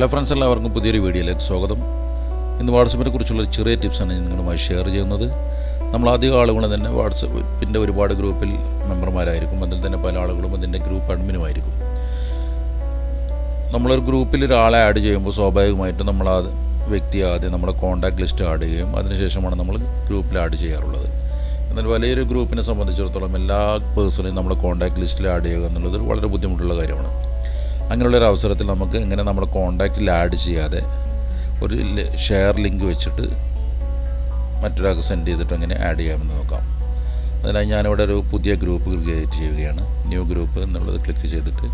Hello friends എല്ലാവർക്കും പുതിയൊരു വീഡിയോയിലേക്ക് സ്വാഗതം. ഇന്ന് വാട്സപ്പിനെ കുറിച്ചുള്ള ചെറിയ ടിപ്സാണ് നിങ്ങളുമായി ഷെയർ ചെയ്യുന്നത്. നമ്മൾ അധികം ആളുകൾ തന്നെ വാട്സപ്പിന്റെ ഒരുപാട് ഗ്രൂപ്പിൽ മെമ്പർമാരായിരിക്കും. അതിൽ തന്നെ പല ആളുകളും അതിന്റെ ഗ്രൂപ്പ് അഡ്മിനുമായിരിക്കും. നമ്മളൊരു ഗ്രൂപ്പിൽ ഒരാളെ ആഡ് ചെയ്യുമ്പോൾ സ്വാഭാവികമായിട്ടും നമ്മൾ ആ വ്യക്തി ആദ്യം നമ്മുടെ കോൺടാക്ട് ലിസ്റ്റ് ആഡ് ചെയ്യും അതിനുശേഷമാണ് നമ്മൾ ഗ്രൂപ്പിൽ ആഡ് ചെയ്യാറുള്ളത്. എന്നാൽ വലിയൊരു ഗ്രൂപ്പിനെ സംബന്ധിച്ചിടത്തോളം എല്ലാ പേഴ്സണെയും നമ്മുടെ കോൺടാക്ട് ലിസ്റ്റിൽ ആഡ് ചെയ്യുക എന്നുള്ളത് വളരെ ബുദ്ധിമുട്ടുള്ള കാര്യമാണ്. അങ്ങനെയുള്ളൊരു അവസരത്തിൽ നമുക്ക് ഇങ്ങനെ നമ്മുടെ കോണ്ടാക്റ്റിൽ ആഡ് ചെയ്യാതെ ഒരു ഷെയർ ലിങ്ക് വെച്ചിട്ട് മറ്റൊരാൾക്ക് സെൻഡ് ചെയ്തിട്ട് അങ്ങനെ ആഡ് ചെയ്യാമെന്ന് നോക്കാം. അതിനായി ഞാനിവിടെ ഒരു പുതിയ ഗ്രൂപ്പ് ക്രിയേറ്റ് ചെയ്യുകയാണ്. ന്യൂ ഗ്രൂപ്പ് എന്നുള്ളത് ക്ലിക്ക് ചെയ്തിട്ട്.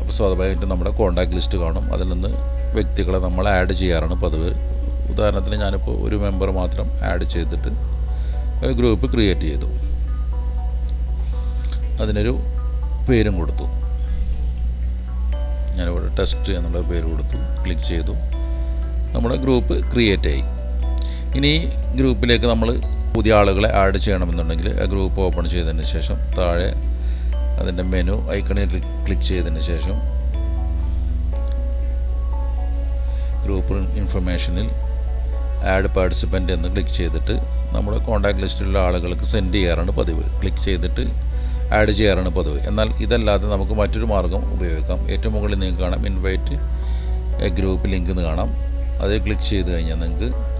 അപ്പോൾ സ്വാഭാവികമായിട്ട് നമ്മുടെ കോണ്ടാക്ട് ലിസ്റ്റ് കാണും. അതിൽ നിന്ന് വ്യക്തികളെ നമ്മൾ ആഡ് ചെയ്യാറാണ് പതിവ്. ഉദാഹരണത്തിന് ഞാനിപ്പോൾ ഒരു മെമ്പർ മാത്രം ആഡ് ചെയ്തിട്ട് ഒരു ഗ്രൂപ്പ് ക്രിയേറ്റ് ചെയ്തു. അതിനൊരു പേരും കൊടുത്തു. ഞാനിവിടെ ടെസ്റ്റ് എന്നുള്ള പേര് കൊടുത്തു. ക്ലിക്ക് ചെയ്തു. നമ്മുടെ ഗ്രൂപ്പ് ക്രിയേറ്റ് ആയി. ഇനി ഗ്രൂപ്പിലേക്ക് നമ്മൾ പുതിയ ആളുകളെ ആഡ് ചെയ്യണമെന്നുണ്ടെങ്കിൽ ആ ഗ്രൂപ്പ് ഓപ്പൺ ചെയ്തതിന് ശേഷം താഴെ അതിന്റെ മെനു ഐക്കണിൽ ക്ലിക്ക് ചെയ്തതിന് ശേഷം ഗ്രൂപ്പ് ഇൻഫർമേഷനിൽ ആഡ് പാർട്ടിസിപ്പന്റ് എന്ന് ക്ലിക്ക് ചെയ്തിട്ട് നമ്മുടെ കോൺടാക്ട് ലിസ്റ്റിലുള്ള ആളുകൾക്ക് സെൻഡ് ചെയ്യാറാണ് പതിവ്. ക്ലിക്ക് ചെയ്തിട്ട് ആഡ് ചെയ്യാറാണ് പതിവ്. എന്നാൽ ഇതല്ലാതെ നമുക്ക് മറ്റൊരു മാർഗം ഉപയോഗിക്കാം. ഏറ്റവും മുകളിൽ നിങ്ങൾക്ക് കാണാം. ഇൻവൈറ്റ് ഗ്രൂപ്പ് ലിങ്ക് എന്ന് കാണാം. അതിൽ ക്ലിക്ക് ചെയ്ത് കഴിഞ്ഞാൽ നിങ്ങൾക്ക്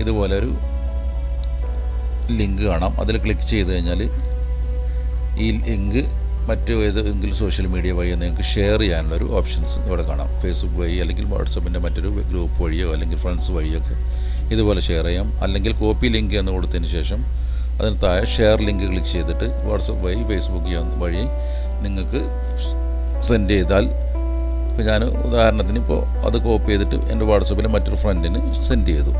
ഇതുപോലൊരു ലിങ്ക് കാണാം. അതിൽ ക്ലിക്ക് ചെയ്ത് കഴിഞ്ഞാൽ ഈ ലിങ്ക് മറ്റു ഏതെങ്കിലും സോഷ്യൽ മീഡിയ വഴിയോ നിങ്ങൾക്ക് ഷെയർ ചെയ്യാനുള്ള ഒരു ഓപ്ഷൻസ് ഇവിടെ കാണാം. ഫേസ്ബുക്ക് വഴി അല്ലെങ്കിൽ വാട്സപ്പിന്റെ മറ്റൊരു ഗ്രൂപ്പ് വഴിയോ അല്ലെങ്കിൽ ഫ്രണ്ട്സ് വഴിയൊക്കെ ഇതുപോലെ ഷെയർ ചെയ്യാം. അല്ലെങ്കിൽ കോപ്പി ലിങ്ക് എന്ന് കൊടുത്തതിന് ശേഷം അതിന് താഴെ ഷെയർ ലിങ്ക് ക്ലിക്ക് ചെയ്തിട്ട് വാട്സപ്പ് വഴി ഫേസ്ബുക്ക് വഴി നിങ്ങൾക്ക് സെൻഡ് ചെയ്താൽ ഇപ്പോൾ ഞാൻ ഉദാഹരണത്തിന് ഇപ്പോൾ അത് കോപ്പി ചെയ്തിട്ട് എന്റെ വാട്സപ്പിൽ മറ്റൊരു ഫ്രണ്ടിന് സെൻഡ് ചെയ്തു.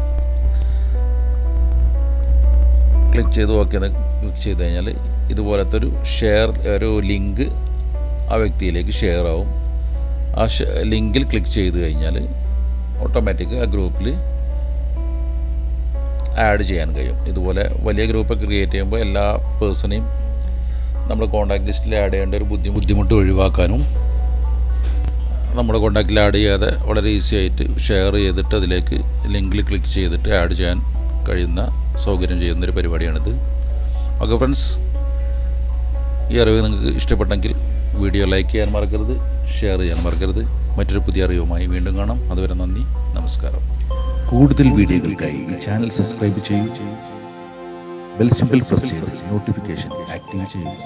ക്ലിക്ക് ചെയ്ത് ഓക്കെ ക്ലിക്ക് ചെയ്ത് കഴിഞ്ഞാൽ ഇതുപോലത്തെ ഒരു ഷെയർ ഒരു ലിങ്ക് ആ വ്യക്തിയിലേക്ക് ഷെയർ ആവും. ആ ലിങ്കിൽ ക്ലിക്ക് ചെയ്ത് കഴിഞ്ഞാൽ ഓട്ടോമാറ്റിക് ആ ഗ്രൂപ്പിൽ ആഡ് ചെയ്യാൻ കഴിയും. ഇതുപോലെ വലിയ ഗ്രൂപ്പ് ക്രിയേറ്റ് ചെയ്യുമ്പോൾ എല്ലാ പേഴ്സണെയും നമ്മൾ കോൺടാക്ട് ലിസ്റ്റിൽ ആഡ് ചെയ്യേണ്ട ഒരു ബുദ്ധി ബുദ്ധിമുട്ട് ഒഴിവാക്കാനും നമ്മുടെ കോൺടാക്റ്റിൽ ആഡ് ചെയ്യാതെ വളരെ ഈസി ആയിട്ട് ഷെയർ ചെയ്തിട്ട് അതിലേക്ക് ലിങ്കിൽ ക്ലിക്ക് ചെയ്തിട്ട് ആഡ് ചെയ്യാൻ കഴിയുന്ന സൗകര്യം ചെയ്യുന്നൊരു പരിപാടിയാണിത്. ഓക്കെ ഫ്രണ്ട്സ് ഈ അറിവ് നിങ്ങൾക്ക് ഇഷ്ടപ്പെട്ടെങ്കിൽ വീഡിയോ ലൈക്ക് ചെയ്യാൻ മറക്കരുത് ഷെയർ ചെയ്യാൻ മറക്കരുത്. മറ്റൊരു പുതിയ അറിവുമായി വീണ്ടും കാണാം. അതുവരെ നന്ദി നമസ്കാരം. കൂടുതൽ വീഡിയോകൾക്കായി ഈ ചാനൽ സബ്സ്ക്രൈബ് ചെയ്യൂ. ബെൽ സിമ്പിൾ പ്രസ് ചെയ്ത് നോട്ടിഫിക്കേഷൻ ആക്റ്റീവ് ചെയ്യുക